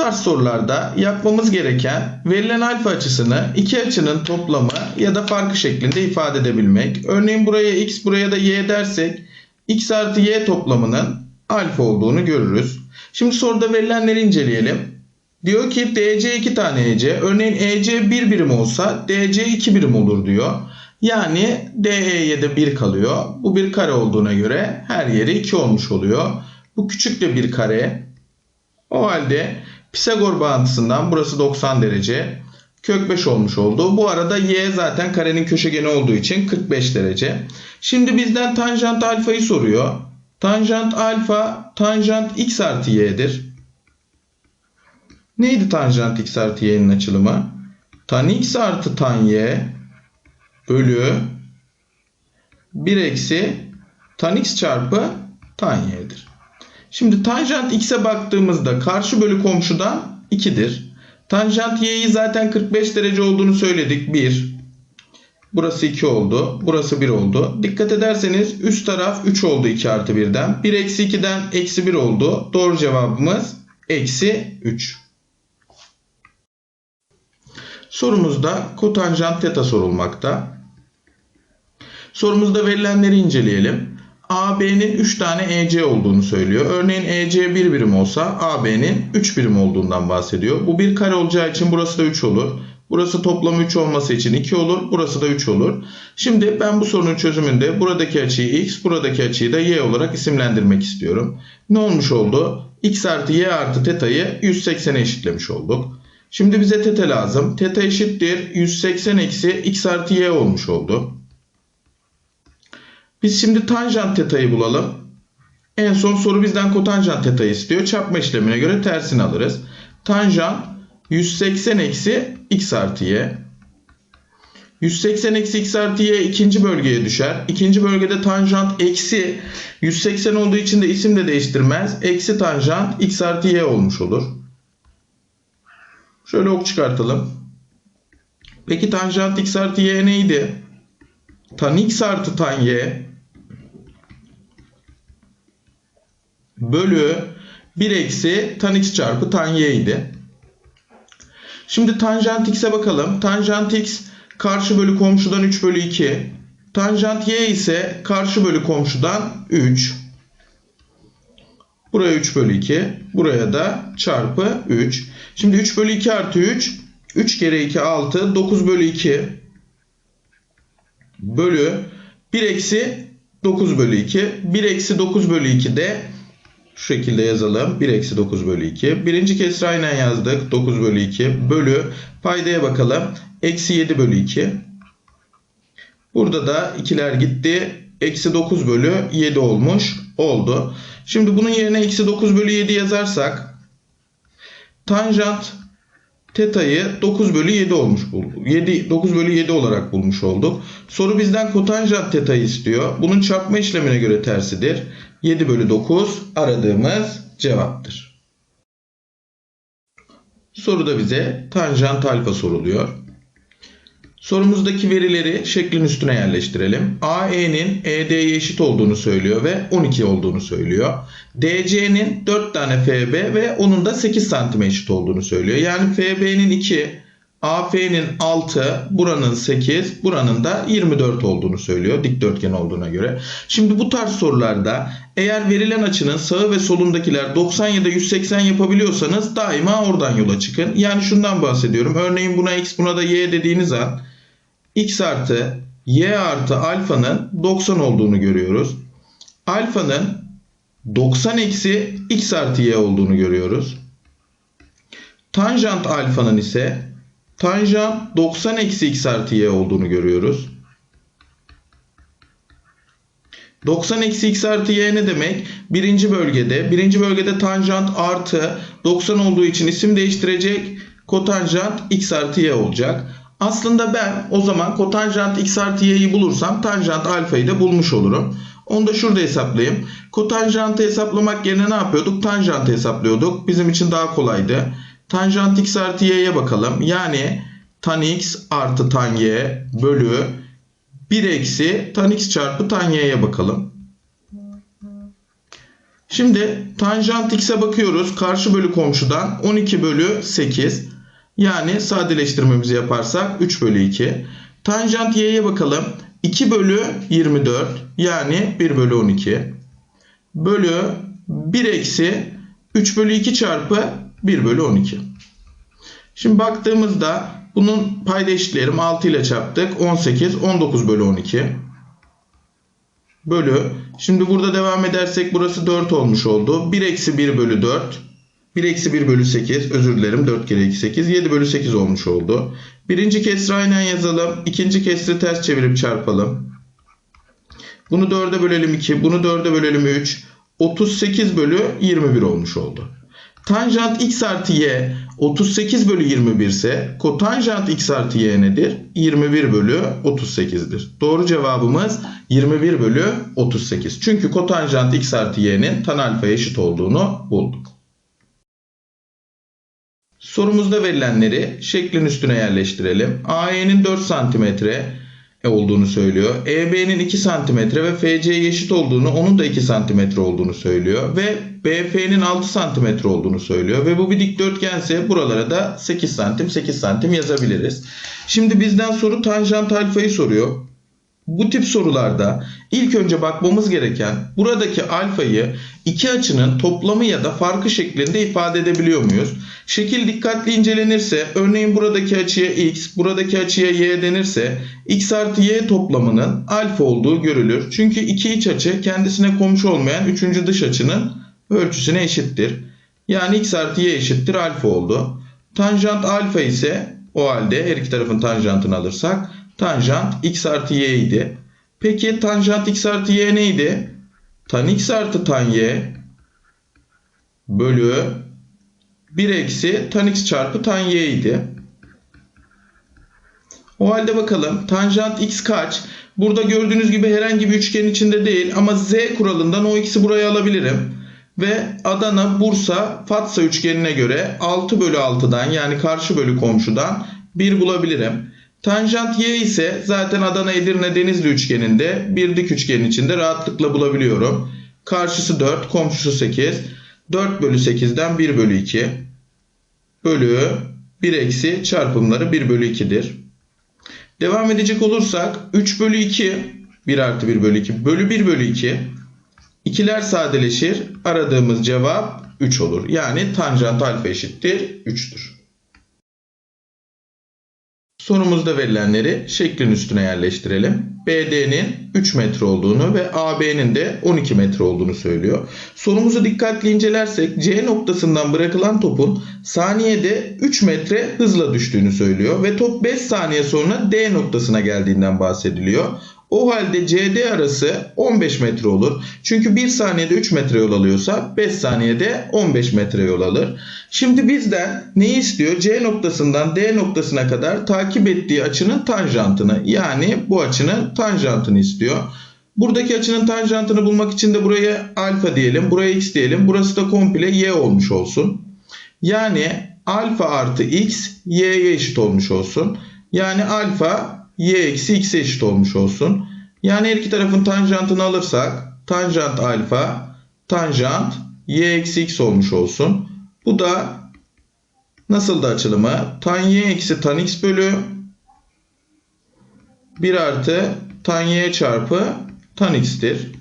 tarz sorularda yapmamız gereken verilen alfa açısını iki açının toplamı ya da farkı şeklinde ifade edebilmek. Örneğin buraya x buraya da y dersek x artı y toplamının alfa olduğunu görürüz. Şimdi soruda verilenleri inceleyelim. Diyor ki DC 2 tane EC. Örneğin EC 1 birim olsa DC 2 birim olur diyor. Yani DE'ye de 1 kalıyor. Bu bir kare olduğuna göre her yeri 2 olmuş oluyor. Bu küçük de bir kare. O halde Pisagor bağıntısından burası 90 derece. Kök 5 olmuş oldu. Bu arada y zaten karenin köşegeni olduğu için 45 derece. Şimdi bizden tanjant alfayı soruyor. Tanjant alfa tanjant x artı y'dir. Neydi tanjant x artı y'nin açılımı? Tan x artı tan y bölü 1 eksi tan x çarpı tan y'dir. Şimdi tanjant x'e baktığımızda karşı bölü komşudan 2'dir. Tanjant y'yi zaten 45 derece olduğunu söyledik. 1. Burası 2 oldu. Burası 1 oldu. Dikkat ederseniz üst taraf 3 oldu 2 artı 1'den. 1 eksi 2'den eksi 1 oldu. Doğru cevabımız eksi 3. Sorumuzda kotanjant teta sorulmakta. Sorumuzda verilenleri inceleyelim. AB'nin 3 tane EC olduğunu söylüyor. Örneğin EC 1 birim olsa AB'nin 3 birim olduğundan bahsediyor. Bu bir kare olacağı için burası da 3 olur. Burası toplam 3 olması için 2 olur. Burası da 3 olur. Şimdi ben bu sorunun çözümünde buradaki açıyı x, buradaki açıyı da y olarak isimlendirmek istiyorum. Ne olmuş oldu? x artı y artı teta'yı 180'e eşitlemiş olduk. Şimdi bize teta lazım. Teta eşittir 180 eksi x artı y olmuş oldu. Biz şimdi tanjant teta'yı bulalım. En son soru bizden kotanjant teta'yı istiyor. Çarpma işlemine göre tersini alırız. Tanjant 180 eksi x artı y. 180 eksi x artı y ikinci bölgeye düşer. İkinci bölgede tanjant eksi 180 olduğu için de isim de değiştirmez. Eksi tanjant x artı y olmuş olur. Şöyle ok çıkartalım. Peki tanjant x artı y neydi? Tan x artı tan y bölü 1 eksi tan x çarpı tan y idi. Şimdi tanjant x'e bakalım. Tanjant x karşı bölü komşudan 3 bölü 2. Tanjant y ise karşı bölü komşudan 3. Buraya 3 bölü 2. Buraya da çarpı 3. Şimdi 3 bölü 2 artı 3. 3 kere 2 6. 9 bölü 2. Bölü 1 eksi 9 bölü 2. 1 eksi 9 bölü 2 de şu şekilde yazalım. 1 eksi 9 bölü 2. Birinci kesri aynen yazdık. 9 bölü 2 bölü paydaya bakalım. Eksi 7 bölü 2. Burada da ikiler gitti. Eksi 9 bölü 7 olmuş oldu. Şimdi bunun yerine eksi 9 bölü 7 yazarsak tanjant teta'yı 9 bölü 7 olmuş bulduk. 7, 9 bölü 7 olarak bulmuş olduk. Soru bizden kotanjant teta'yı istiyor. Bunun çarpma işlemine göre tersidir. 7 bölü 9 aradığımız cevaptır. Soruda bize tanjant alfa soruluyor. Sorumuzdaki verileri şeklin üstüne yerleştirelim. AE'nin ED'ye eşit olduğunu söylüyor ve 12 olduğunu söylüyor. DC'nin 4 tane FB ve onun da 8 santim eşit olduğunu söylüyor. Yani FB'nin 2, AF'nin 6, buranın 8, buranın da 24 olduğunu söylüyor dikdörtgen olduğuna göre. Şimdi bu tarz sorularda eğer verilen açının sağı ve solundakiler 90 ya da 180 yapabiliyorsanız daima oradan yola çıkın. Yani şundan bahsediyorum. Örneğin buna x buna da y dediğiniz an x artı y artı alfanın 90 olduğunu görüyoruz. Alfanın 90 eksi x artı y olduğunu görüyoruz. Tanjant alfanın ise tanjant 90 eksi x artı y olduğunu görüyoruz. 90 eksi x artı y ne demek? Birinci bölgede. Birinci bölgede tanjant artı 90 olduğu için isim değiştirecek. Kotanjant x artı y olacak. Aslında ben o zaman kotanjant x artı y'yi bulursam tanjant alfayı da bulmuş olurum. Onu da şurada hesaplayayım. Kotanjantı hesaplamak yerine ne yapıyorduk? Tanjantı hesaplıyorduk. Bizim için daha kolaydı. Tanjant x artı y'ye bakalım. Yani tan x artı tan y bölü 1 eksi tan x çarpı tan y'ye bakalım. Şimdi tanjant x'e bakıyoruz. Karşı bölü komşudan 12 bölü 8. Yani sadeleştirmemizi yaparsak 3 bölü 2. Tanjant y'ye bakalım. 2 bölü 24 yani 1 bölü 12. Bölü 1 eksi 3 bölü 2 çarpı 1 bölü 12. Şimdi baktığımızda bunun payda eşitleyelim. 6 ile çarptık. 18, 19 bölü 12. Bölü. Şimdi burada devam edersek burası 4 olmuş oldu. 1 eksi 1 bölü 4. 1 eksi 1 bölü 8. Özür dilerim. 4 kere 2 8. 7 bölü 8 olmuş oldu. Birinci kesri aynen yazalım. İkinci kesri ters çevirip çarpalım. Bunu 4'e bölelim 2. Bunu 4'e bölelim 3. 38 bölü 21 olmuş oldu. Tanjant x artı y 38 bölü 21 ise kotanjant x artı y nedir? 21 bölü 38'dir. Doğru cevabımız 21 bölü 38. Çünkü kotanjant x artı y'nin tan alfaya eşit olduğunu bulduk. Sorumuzda verilenleri şeklin üstüne yerleştirelim. AE'nin 4 santimetre olduğunu söylüyor. EB'nin 2 santimetre ve FC'ye eşit olduğunu, onun da 2 santimetre olduğunu söylüyor. Ve BF'nin 6 santimetre olduğunu söylüyor. Ve bu bir dikdörtgense buralara da 8 santim 8 santim yazabiliriz. Şimdi bizden soru tanjant alfayı soruyor. Bu tip sorularda ilk önce bakmamız gereken buradaki alfayı iki açının toplamı ya da farkı şeklinde ifade edebiliyor muyuz? Şekil dikkatli incelenirse örneğin buradaki açıya x, buradaki açıya y denirse x artı y toplamının alfa olduğu görülür. Çünkü iki iç açı kendisine komşu olmayan üçüncü dış açının ölçüsüne eşittir. Yani x artı y eşittir alfa oldu. Tanjant alfa ise o halde her iki tarafın tanjantını alırsak tanjant x artı y idi. Peki tanjant x artı y neydi? Tan x artı tan y bölü 1 eksi tan x çarpı tan y idi. O halde bakalım tanjant x kaç? Burada gördüğünüz gibi herhangi bir üçgen içinde değil ama z kuralından o x'i buraya alabilirim. Ve Adana, Bursa, Fatsa üçgenine göre 6 bölü 6'dan yani karşı bölü komşudan 1 bulabilirim. Tanjant y ise zaten Adana, Edirne, Denizli üçgeninde bir dik üçgenin içinde rahatlıkla bulabiliyorum. Karşısı 4, komşusu 8. 4 bölü 8'den 1 bölü 2 bölü 1 eksi çarpımları 1 bölü 2'dir. Devam edecek olursak 3 bölü 2 1 artı 1 bölü 2 bölü 1 bölü 2 İkiler sadeleşir. Aradığımız cevap 3 olur. Yani tanjant alfa eşittir 3'tür. Sorumuzda verilenleri şeklin üstüne yerleştirelim. BD'nin 3 metre olduğunu ve AB'nin de 12 metre olduğunu söylüyor. Sorumuzu dikkatli incelersek C noktasından bırakılan topun saniyede 3 metre hızla düştüğünü söylüyor ve top 5 saniye sonra D noktasına geldiğinden bahsediliyor. O halde CD arası 15 metre olur. Çünkü 1 saniyede 3 metre yol alıyorsa 5 saniyede 15 metre yol alır. Şimdi bizden neyi istiyor? C noktasından D noktasına kadar takip ettiği açının tanjantını yani bu açının tanjantını istiyor. Buradaki açının tanjantını bulmak için de buraya alfa diyelim, buraya x diyelim. Burası da komple y olmuş olsun. Yani alfa artı x y'ye eşit olmuş olsun. Yani alfa y eksi x'e eşit olmuş olsun. Yani her iki tarafın tanjantını alırsak tanjant alfa tanjant y eksi x olmuş olsun. Bu da nasıl da açılımı? Tan y eksi tan x bölü 1 artı tan y çarpı tan x'tir.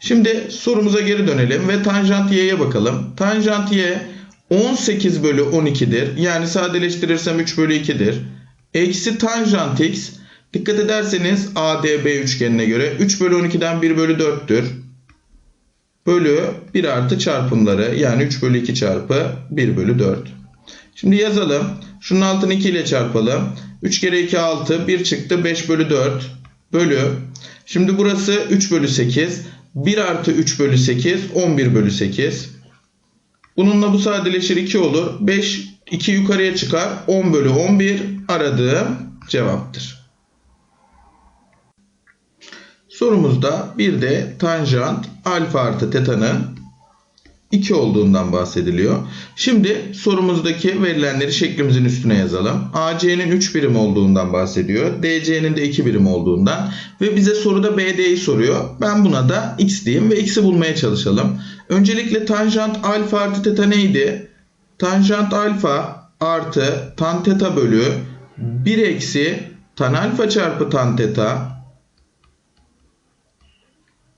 Şimdi sorumuza geri dönelim ve tanjant y'ye bakalım. Tanjant y 18 bölü 12'dir. Yani sadeleştirirsem 3 bölü 2'dir. Eksi tanjant x. Dikkat ederseniz ADB üçgenine göre 3 bölü 12'den 1 bölü 4'tür. Bölü 1 artı çarpımları yani 3 bölü 2 çarpı 1 bölü 4. Şimdi yazalım. Şunun altını 2 ile çarpalım. 3 kere 2 6. 1 çıktı 5 bölü 4. Bölü. Şimdi burası 3 bölü 8. 1 artı 3 bölü 8. 11 bölü 8. Bununla bu sadeleşir 2 olur. 5 2 yukarıya çıkar. 10 bölü 11 aradığım cevaptır. Sorumuzda bir de tanjant alfa artı teta'nın 2 olduğundan bahsediliyor. Şimdi sorumuzdaki verilenleri şeklimizin üstüne yazalım. AC'nin 3 birim olduğundan bahsediyor. DC'nin de 2 birim olduğundan ve bize soruda BD'yi soruyor. Ben buna da x diyeyim ve x'i bulmaya çalışalım. Öncelikle tanjant alfa artı teta neydi? Tanjant alfa artı tan teta bölü 1 eksi tan alfa çarpı tan teta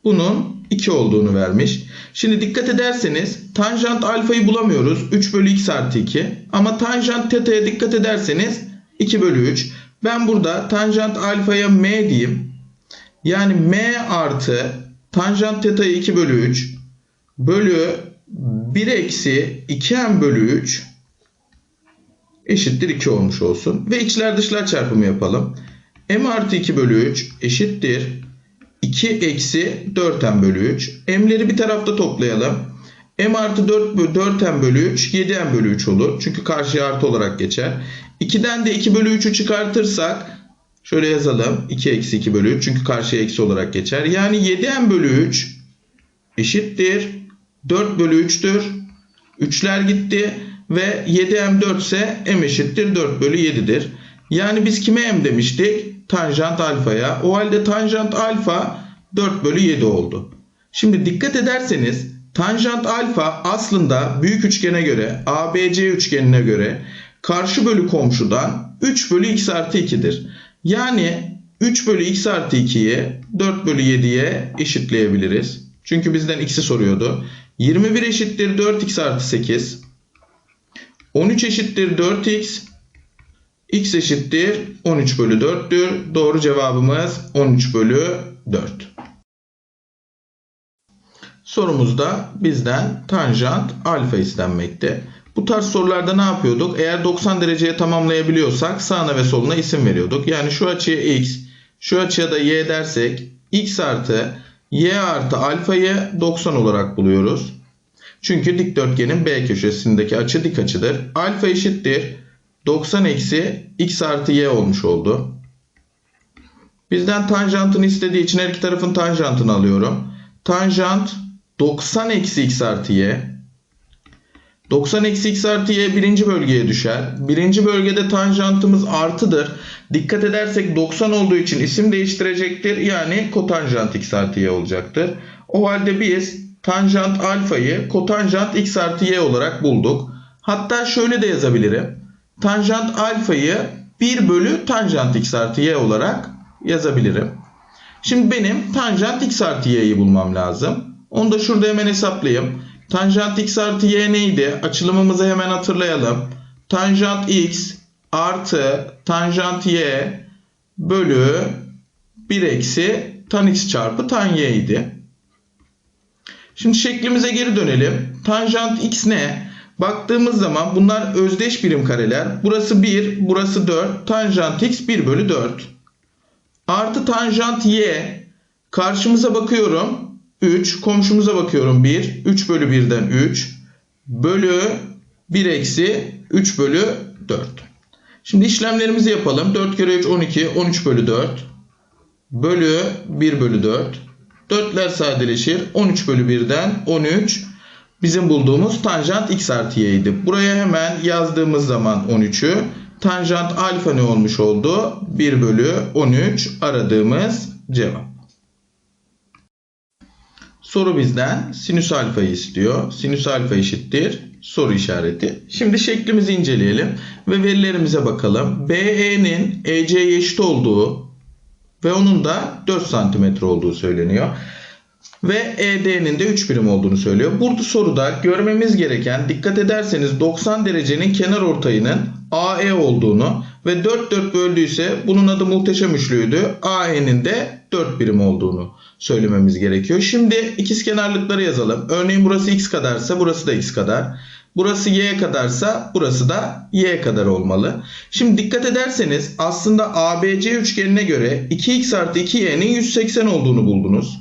bunun 2 olduğunu vermiş. Şimdi dikkat ederseniz tanjant alfayı bulamıyoruz. 3 bölü x artı 2. Ama tanjant teta'ya dikkat ederseniz 2 bölü 3. Ben burada tanjant alfaya m diyeyim. Yani m artı tanjant teta'ya 2 bölü 3 bölü 1 eksi 2m bölü 3 eşittir 2 olmuş olsun. Ve içler dışlar çarpımı yapalım. m artı 2 bölü 3 eşittir 2 eksi 4m bölü 3. M'leri bir tarafta toplayalım. M artı 4, 4m bölü 3 7m bölü 3 olur. Çünkü karşıya artı olarak geçer. 2'den de 2 bölü 3'ü çıkartırsak şöyle yazalım. 2 eksi 2 bölü 3 çünkü karşıya eksi olarak geçer. Yani 7m bölü 3 eşittir 4 bölü 3'tür. 3'ler gitti ve 7m 4 ise m eşittir 4 bölü 7'dir. Yani biz kime m demiştik? Tanjant alfaya. O halde tanjant alfa 4 bölü 7 oldu. Şimdi dikkat ederseniz tanjant alfa aslında büyük üçgene göre ABC üçgenine göre karşı bölü komşudan 3 bölü x artı 2'dir. Yani 3 bölü x artı 2'yi 4 bölü 7'ye eşitleyebiliriz. Çünkü bizden x'i soruyordu. 21 eşittir 4x artı 8. 13 eşittir 4x. x eşittir 13 bölü 4'tür. Doğru cevabımız 13 bölü 4. Sorumuzda bizden tanjant alfa istenmekte. Bu tarz sorularda ne yapıyorduk? Eğer 90 dereceye tamamlayabiliyorsak sağına ve soluna isim veriyorduk. Yani şu açıya x, şu açıya da y dersek x artı y artı alfayı 90 olarak buluyoruz. Çünkü dikdörtgenin B köşesindeki açı dik açıdır. Alfa eşittir 90 eksi x artı y olmuş oldu. Bizden tanjantını istediği için her iki tarafın tanjantını alıyorum. Tanjant 90 eksi x artı y. 90 eksi x artı y birinci bölgeye düşer. Birinci bölgede tanjantımız artıdır. Dikkat edersek 90 olduğu için isim değiştirecektir. Yani kotanjant x artı y olacaktır. O halde biz tanjant alfayı kotanjant x artı y olarak bulduk. Hatta şöyle de yazabilirim. Tanjant alfayı 1 bölü tanjant x artı y olarak yazabilirim. Şimdi benim tanjant x artı y'yi bulmam lazım. Onu da şurada hemen hesaplayayım. Tanjant x artı y neydi? Açılımımızı hemen hatırlayalım. Tanjant x artı tanjant y bölü 1 eksi tan x çarpı tan y idi. Şimdi şeklimize geri dönelim. Tanjant x ne? Baktığımız zaman bunlar özdeş birim kareler. Burası 1, burası 4. Tanjant x 1 bölü 4. Artı tanjant y. Karşımıza bakıyorum. 3. Komşumuza bakıyorum 1. 3 bölü 1'den 3. Bölü 1 eksi 3 bölü 4. Şimdi işlemlerimizi yapalım. 4 kere 3 12. 13 bölü 4. Bölü 1 bölü 4. 4'ler sadeleşir. 13 bölü 1'den 13. Bizim bulduğumuz tanjant x artı y'ydi. Buraya hemen yazdığımız zaman 13'ü. Tanjant alfa ne olmuş oldu? 1 bölü 13 aradığımız cevap. Soru bizden sinüs alfayı istiyor. Sinüs alfa eşittir soru işareti. Şimdi şeklimizi inceleyelim ve verilerimize bakalım. BE'nin EC'ye eşit olduğu ve onun da 4 cm olduğu söyleniyor. Ve ED'nin de 3 birim olduğunu söylüyor. Burada soruda görmemiz gereken dikkat ederseniz 90 derecenin kenar ortayının AE olduğunu ve 4 4 böldüyse bunun adı muhteşem üçlüydü. AE'nin de 4 birim olduğunu söylememiz gerekiyor. Şimdi ikizkenarlıkları yazalım. Örneğin burası x kadarsa burası da x kadar. Burası y kadarsa burası da y kadar olmalı. Şimdi dikkat ederseniz aslında ABC üçgenine göre 2x artı 2y'nin 180 olduğunu buldunuz.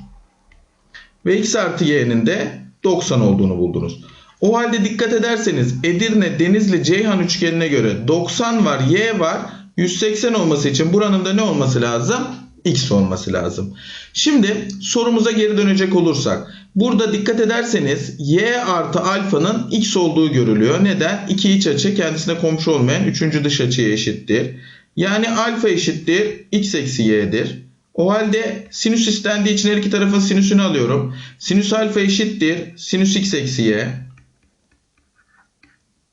Ve x artı y'nin de 90 olduğunu buldunuz. O halde dikkat ederseniz Edirne, Denizli, Ceyhan üçgenine göre 90 var, y var. 180 olması için buranın da ne olması lazım? X olması lazım. Şimdi sorumuza geri dönecek olursak Burada dikkat ederseniz y artı alfanın x olduğu görülüyor. Neden? İki iç açı kendisine komşu olmayan üçüncü dış açıya eşittir. Yani alfa eşittir x eksi y'dir. O halde sinüs istendiği için her iki tarafın sinüsünü alıyorum. Sinüs alfa eşittir sinüs x eksi y.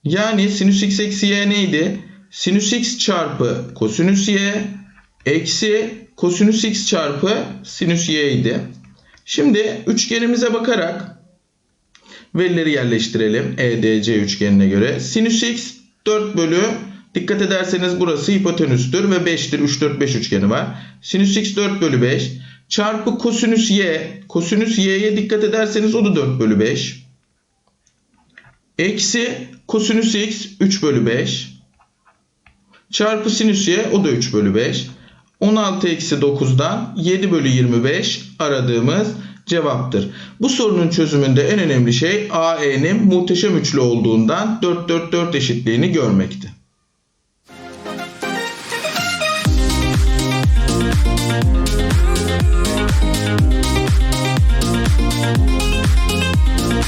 Yani sinüs x eksi y neydi? Sinüs x çarpı kosinüs y eksi kosinüs x çarpı sinüs y idi. Şimdi üçgenimize bakarak verileri yerleştirelim. EDC üçgenine göre. Sinüs x 4 bölü dikkat ederseniz burası hipotenüstür ve 5'tir. 3 4 5 üçgeni var. Sinüs x 4 bölü 5 çarpı kosinüs y. Kosinüs y'ye dikkat ederseniz o da 4 bölü 5. Eksi kosinüs x 3 bölü 5 çarpı sinüs y o da 3 bölü 5. 16 eksi 9'dan 7 bölü 25 aradığımız cevaptır. Bu sorunun çözümünde en önemli şey AE'nin muhteşem üçlü olduğundan 4-4-4 eşitliğini görmekti.